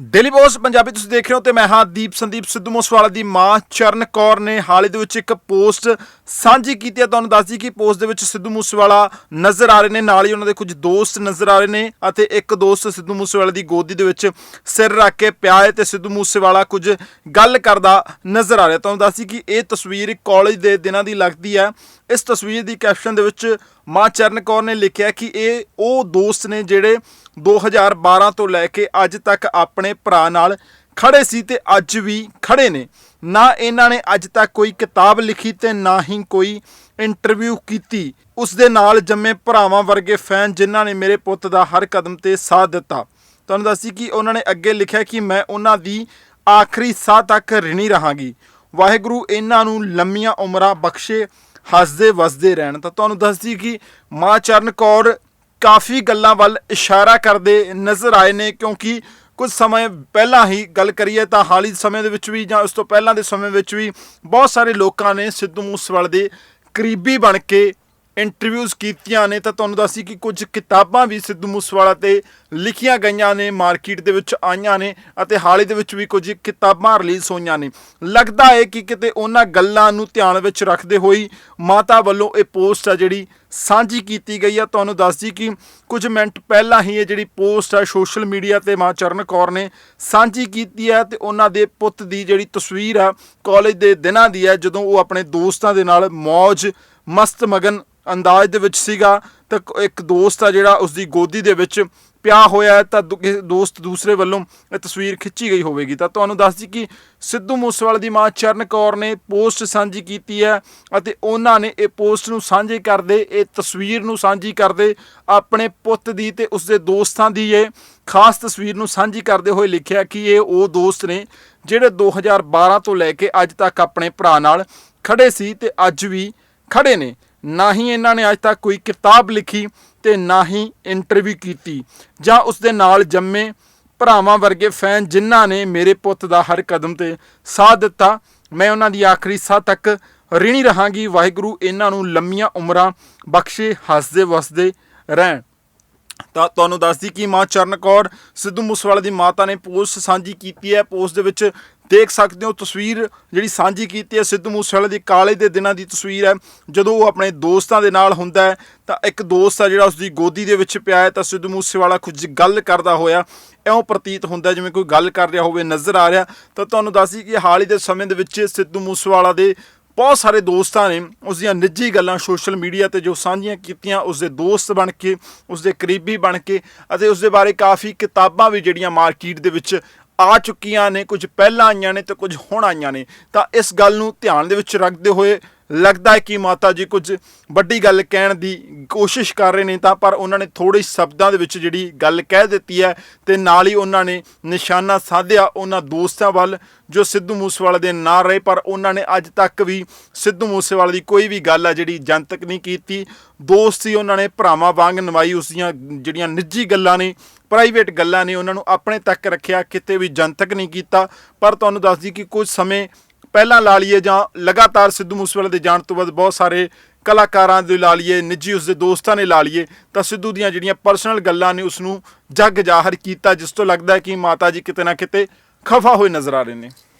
Daily post, Punjabi ਤੁਸੀਂ ਦੇਖ ਰਹੇ ਹੋ ਤੇ ਮੈਂ ਹਾਂ ਦੀਪ, ਸੰਦੀਪ ਸਿੱਧੂ ਮੂਸੇਵਾਲਾ ਦੀ ਮਾਂ ਚਰਨ ਕੌਰ ਨੇ ਹਾਲ ਹੀ ਦੇ ਵਿੱਚ ਇੱਕ ਪੋਸਟ ਸਾਂਝੀ ਕੀਤੀ ਹੈ। ਤੁਹਾਨੂੰ ਦੱਸਦੀ ਕਿ ਪੋਸਟ ਦੇ ਵਿੱਚ ਸਿੱਧੂ ਮੂਸੇਵਾਲਾ ਨਜ਼ਰ ਆ ਰਹੇ ਨੇ। ਨਾਲ ਹੀ ਉਹਨਾਂ ਦੇ ਕੁਝ ਦੋਸਤ ਨਜ਼ਰ ਆ ਰਹੇ ਨੇ ਅਤੇ ਇੱਕ ਦੋਸਤ ਸਿੱਧੂ ਮੂਸੇਵਾਲੇ ਦੀ ਗੋਦੀ ਦੇ ਵਿੱਚ ਸਿਰ ਰੱਖ ਕੇ ਪਿਆ ਹੈ ਤੇ ਸਿੱਧੂ ਮੂਸੇਵਾਲਾ ਕੁਝ ਗੱਲ ਕਰਦਾ ਨਜ਼ਰ ਆ ਰਿਹਾ। ਤੁਹਾਨੂੰ ਦੱਸਦੀ ਕਿ ਇਹ ਤਸਵੀਰ ਕਾਲਜ ਦੇ ਦਿਨਾਂ ਦੀ ਲੱਗਦੀ ਹੈ। ਇਸ ਤਸਵੀਰ ਦੀ ਕੈਪਸ਼ਨ ਦੇ ਵਿੱਚ ਮਾਂ ਚਰਨ ਕੌਰ ਨੇ ਲਿਖਿਆ ਕਿ ਇਹ ਉਹ ਦੋਸਤ ਨੇ ਜਿਹੜੇ 2012 ਤੋਂ ਲੈ ਕੇ ਅੱਜ ਤੱਕ ਆਪਣੇ ਭਰਾ ਨਾਲ ਖੜੇ ਸੀ ਤੇ ਅੱਜ ਵੀ ਖੜੇ ਨੇ। ਨਾ ਇਹਨਾਂ ਨੇ ਅੱਜ ਤੱਕ ਕੋਈ ਕਿਤਾਬ ਲਿਖੀ ਤੇ ਨਾ ਹੀ ਕੋਈ ਇੰਟਰਵਿਊ ਕੀਤੀ। ਉਸ ਦੇ ਨਾਲ ਜੰਮੇ ਭਰਾਵਾਂ ਵਰਗੇ ਫੈਨ ਜਿਨ੍ਹਾਂ ਨੇ ਮੇਰੇ ਪੁੱਤ ਦਾ ਹਰ ਕਦਮ ਤੇ ਸਾਥ ਦਿੱਤਾ। ਤੁਹਾਨੂੰ ਦੱਸੀ ਕਿ ਉਹਨਾਂ ਨੇ ਅੱਗੇ ਲਿਖਿਆ ਕਿ ਮੈਂ ਉਹਨਾਂ ਦੀ ਆਖਰੀ ਸਾਹ ਤੱਕ ਰਿਣੀ ਰਹਾਂਗੀ। ਵਾਹਿਗੁਰੂ ਇਹਨਾਂ ਨੂੰ ਲੰਮੀਆਂ ਉਮਰਾਂ ਬਖਸ਼ੇ ਹੱਸਦੇ ਵਸਦੇ ਰਹਿਣ। ਤਾਂ ਤੁਹਾਨੂੰ ਦੱਸਦੀ ਕਿ ਮਾਂ ਚਰਨ ਕੌਰ ਕਾਫੀ ਗੱਲਾਂ ਵੱਲ ਇਸ਼ਾਰਾ ਕਰਦੇ ਨਜ਼ਰ ਆਏ ਨੇ, ਕਿਉਂਕਿ ਕੁਝ ਸਮੇਂ ਪਹਿਲਾਂ ਹੀ ਗੱਲ ਕਰੀਏ ਤਾਂ ਹਾਲੀ ਸਮੇਂ ਦੇ ਵਿੱਚ ਵੀ ਜਾਂ ਉਸ ਤੋਂ ਪਹਿਲਾਂ ਦੇ ਸਮੇਂ ਵਿੱਚ ਵੀ ਬਹੁਤ ਸਾਰੇ ਲੋਕਾਂ ਨੇ ਸਿੱਧੂ ਮੂਸੇਵਾਲੇ ਦੇ ਕਰੀਬੀ ਬਣ ਕੇ ਇੰਟਰਵਿਊਜ਼ ਕੀਤੀਆਂ ਨੇ ਤਾਂ ਤੁਹਾਨੂੰ ਦੱਸੀ ਕਿ ਕੁਝ ਕਿਤਾਬਾਂ ਵੀ ਸਿੱਧੂ ਮੂਸੇਵਾਲਾ ਤੇ ਲਿਖੀਆਂ ਗਈਆਂ ਨੇ, ਮਾਰਕੀਟ ਦੇ ਵਿੱਚ ਆਈਆਂ ਨੇ ਅਤੇ ਹਾਲੇ ਦੇ ਵਿੱਚ ਵੀ ਕੁਝ ਕਿਤਾਬਾਂ ਰਿਲੀਜ਼ ਹੋਈਆਂ ਨੇ। ਲੱਗਦਾ ਹੈ ਕਿ ਕਿਤੇ ਉਹਨਾਂ ਗੱਲਾਂ ਨੂੰ ਧਿਆਨ ਵਿੱਚ ਰੱਖਦੇ ਹੋਈ ਮਾਤਾ ਵੱਲੋਂ ਇਹ ਪੋਸਟ ਆ ਜਿਹੜੀ ਸਾਂਝੀ ਕੀਤੀ ਗਈ ਆ। ਤੁਹਾਨੂੰ ਦੱਸਦੀ ਕਿ ਕੁਝ ਮਿੰਟ ਪਹਿਲਾਂ ਹੀ ਇਹ ਜਿਹੜੀ ਪੋਸਟ ਆ, ਸੋਸ਼ਲ ਮੀਡੀਆ ਤੇ ਮਾਂ ਚਰਨ ਕੌਰ ਨੇ ਸਾਂਝੀ ਕੀਤੀ ਹੈ ਤੇ ਉਹਨਾਂ ਦੇ ਪੁੱਤ ਦੀ ਜਿਹੜੀ ਤਸਵੀਰ ਆ, ਕਾਲਜ ਦੇ ਦਿਨਾਂ ਦੀ ਹੈ ਜਦੋਂ ਉਹ ਆਪਣੇ ਦੋਸਤਾਂ ਦੇ ਨਾਲ ਮौज ਮਸਤ ਮਗਨ ਅੰਦਾਜ਼ ਦੇ ਵਿੱਚ ਸੀਗਾ ਤਾਂ ਕ- ਇੱਕ ਦੋਸਤ ਆ ਜਿਹੜਾ ਉਸ ਦੀ ਗੋਦੀ ਦੇ ਵਿੱਚ ਪਿਆ ਹੋਇਆ ਹੈ, ਤਾਂ ਦੂ- ਕਿਸੇ ਦੋਸਤ ਦੂਸਰੇ ਵੱਲੋਂ ਇਹ ਤਸਵੀਰ ਖਿੱਚੀ ਗਈ ਹੋਵੇਗੀ। ਤਾਂ ਤੁਹਾਨੂੰ ਦੱਸ ਜੀ ਕਿ ਸਿੱਧੂ ਮੂਸੇਵਾਲੇ ਦੀ ਮਾਂ ਚਰਨ ਕੌਰ ਨੇ ਪੋਸਟ ਸਾਂਝੀ ਕੀਤੀ ਹੈ ਅਤੇ ਉਹਨਾਂ ਨੇ ਇਹ ਪੋਸਟ ਨੂੰ ਸਾਂਝੀ ਕਰਦੇ, ਇਹ ਤਸਵੀਰ ਨੂੰ ਸਾਂਝੀ ਕਰਦੇ ਆਪਣੇ ਪੁੱਤ ਦੀ ਤੇ ਉਸਦੇ ਦੋਸਤਾਂ ਦੀ ਇਹ ਖਾਸ ਤਸਵੀਰ ਨੂੰ ਸਾਂਝੀ ਕਰਦੇ ਹੋਏ ਲਿਖਿਆ ਕਿ ਇਹ ਉਹ ਦੋਸਤ ਨੇ ਜਿਹੜੇ 2012 ਤੋਂ ਲੈ ਕੇ ਅੱਜ ਤੱਕ ਆਪਣੇ ਭਰਾ ਨਾਲ ਖੜੇ ਸੀ ਤੇ ਅੱਜ ਵੀ ਖੜੇ ਨੇ। ਨਾ ਹੀ ਇਹਨਾਂ ਨੇ ਅੱਜ ਤੱਕ ਕੋਈ ਕਿਤਾਬ ਲਿਖੀ ਤੇ ਨਾ ਹੀ ਇੰਟਰਵਿਊ ਕੀਤੀ। ਜਾਂ ਉਸ ਦੇ ਨਾਲ ਜੰਮੇ ਭਰਾਵਾਂ ਵਰਗੇ ਫੈਨ ਜਿਨ੍ਹਾਂ ਨੇ ਮੇਰੇ ਪੁੱਤ ਦਾ ਹਰ ਕਦਮ ਤੇ ਸਾਥ ਦਿੱਤਾ, ਮੈਂ ਉਹਨਾਂ ਦੀ ਆਖਰੀ ਸਾਹ ਤੱਕ ਰਿਣੀ ਰਹਾਂਗੀ। ਵਾਹਿਗੁਰੂ ਇਹਨਾਂ ਨੂੰ ਲੰਮੀਆਂ ਉਮਰਾਂ ਬਖਸ਼ੇ ਹੱਸਦੇ ਵਸਦੇ ਰਹਿਣ। ਤਾਂ ਤੁਹਾਨੂੰ ਦੱਸਦੀ ਕਿ ਮਾਂ ਚਰਨ ਕੌਰ ਸਿੱਧੂ ਮੂਸੇਵਾਲੇ ਦੀ ਮਾਤਾ ਨੇ ਪੋਸਟ ਸਾਂਝੀ ਕੀਤੀ ਹੈ। ਪੋਸਟ ਦੇ ਵਿੱਚ ਦੇਖ ਸਕਦੇ ਹੋ ਤਸਵੀਰ ਜਿਹੜੀ ਸਾਂਝੀ ਕੀਤੀ ਹੈ ਸਿੱਧੂ ਮੂਸੇਵਾਲੇ ਦੀ ਕਾਲੇ ਦੇ ਦਿਨਾਂ ਦੀ ਤਸਵੀਰ ਹੈ। ਜਦੋਂ ਉਹ ਆਪਣੇ ਦੋਸਤਾਂ ਦੇ ਨਾਲ ਹੁੰਦਾ ਹੈ, ਤਾਂ ਇੱਕ ਦੋਸਤ ਆ ਜਿਹੜਾ ਉਸ ਦੀ ਗੋਦੀ ਦੇ ਵਿੱਚ ਪਿਆ ਹੈ, ਤਾਂ ਸਿੱਧੂ ਮੂਸੇਵਾਲਾ ਕੁਝ ਗੱਲ ਕਰਦਾ ਹੋਇਆ ਇਉਂ ਪ੍ਰਤੀਤ ਹੁੰਦਾ ਜਿਵੇਂ ਕੋਈ ਗੱਲ ਕਰ ਰਿਹਾ ਹੋਵੇ, ਨਜ਼ਰ ਆ ਰਿਹਾ। ਤਾਂ ਤੁਹਾਨੂੰ ਦੱਸਦੀ ਕਿ ਹਾਲ ਹੀ ਦੇ ਸਮੇਂ ਦੇ ਵਿੱਚ ਸਿੱਧੂ ਮੂਸੇਵਾਲਾ ਦੇ ਬਹੁਤ ਸਾਰੇ ਦੋਸਤਾਂ ਨੇ ਉਸ ਦੀਆਂ ਨਿੱਜੀ ਗੱਲਾਂ ਸੋਸ਼ਲ ਮੀਡੀਆ ਤੇ ਜੋ ਸਾਂਝੀਆਂ ਕੀਤੀਆਂ ਉਸ ਦੇ ਦੋਸਤ ਬਣ ਕੇ ਉਸ ਦੇ ਕਰੀਬੀ ਬਣ ਕੇ ਅਤੇ ਉਸ ਦੇ ਬਾਰੇ ਕਾਫੀ ਕਿਤਾਬਾਂ ਵੀ ਜਿਹੜੀਆਂ ਮਾਰਕੀਟ ਦੇ ਵਿੱਚ ਆ ਚੁੱਕੀਆਂ ਨੇ, ਕੁਝ ਪਹਿਲਾਂ ਆਈਆਂ ਨੇ ਤੇ ਕੁਝ ਹੁਣ ਆਈਆਂ ਨੇ। ਤਾਂ ਇਸ ਗੱਲ ਨੂੰ ਧਿਆਨ ਦੇ ਵਿੱਚ ਰੱਖਦੇ ਹੋਏ ਲੱਗਦਾ ਹੈ ਕਿ ਮਾਤਾ ਜੀ ਕੁਝ ਵੱਡੀ ਗੱਲ ਕਹਿਣ ਦੀ ਕੋਸ਼ਿਸ਼ ਕਰ ਰਹੇ ਨੇ ਤਾਂ, ਪਰ ਉਹਨਾਂ ਨੇ ਥੋੜੇ ਸ਼ਬਦਾਂ ਦੇ ਵਿੱਚ ਜਿਹੜੀ ਗੱਲ ਕਹਿ ਦਿੱਤੀ ਹੈ ਤੇ ਨਾਲ ਹੀ ਉਹਨਾਂ ਨੇ ਨਿਸ਼ਾਨਾ ਸਾਧਿਆ ਉਹਨਾਂ ਦੋਸਤਾਂ ਵੱਲ, ਜੋ ਸਿੱਧੂ ਮੂਸੇਵਾਲੇ ਦੇ ਨਾਂ ਰਹੇ, ਪਰ ਉਹਨਾਂ ਨੇ ਅੱਜ ਤੱਕ ਵੀ ਸਿੱਧੂ ਮੂਸੇਵਾਲੇ ਦੀ ਕੋਈ ਵੀ ਗੱਲ ਹੈ ਜਿਹੜੀ ਜਨਤਕ ਨਹੀਂ ਕੀਤੀ। ਦੋਸਤ ਸੀ ਉਹਨਾਂ ਨੇ, ਭਰਾਵਾਂ ਵਾਂਗ ਨਿਭਾਈ ਉਸ ਦੀਆਂ ਜਿਹੜੀਆਂ ਨਿੱਜੀ ਗੱਲਾਂ ਨੇ, ਪ੍ਰਾਈਵੇਟ ਗੱਲਾਂ ਨੇ, ਉਹਨਾਂ ਨੂੰ ਆਪਣੇ ਤੱਕ ਰੱਖਿਆ, ਕਿਤੇ ਵੀ ਜਨਤਕ ਨਹੀਂ ਕੀਤਾ। ਪਰ ਤੁਹਾਨੂੰ ਦੱਸਦੀ ਕਿ ਕੁਝ ਸਮੇਂ ਪਹਿਲਾਂ ਲਾ ਲਈਏ ਜਾਂ ਲਗਾਤਾਰ ਸਿੱਧੂ ਮੂਸੇਵਾਲੇ ਦੇ ਜਾਣ ਤੋਂ ਬਾਅਦ ਬਹੁਤ ਸਾਰੇ ਕਲਾਕਾਰਾਂ ਦੇ ਲਾ ਲਈਏ, ਨਿੱਜੀ ਉਸਦੇ ਦੋਸਤਾਂ ਨੇ ਲਾ ਲਈਏ, ਤਾਂ ਸਿੱਧੂ ਦੀਆਂ ਜਿਹੜੀਆਂ ਪਰਸਨਲ ਗੱਲਾਂ ਨੇ ਉਸ ਨੂੰ ਜੱਗ ਜ਼ਾਹਰ ਕੀਤਾ, ਜਿਸ ਤੋਂ ਲੱਗਦਾ ਹੈ ਕਿ ਮਾਤਾ ਜੀ ਕਿਤੇ ਨਾ ਕਿਤੇ ਖਫਾ ਹੋਏ ਨਜ਼ਰ ਆ ਰਹੇ ਨੇ।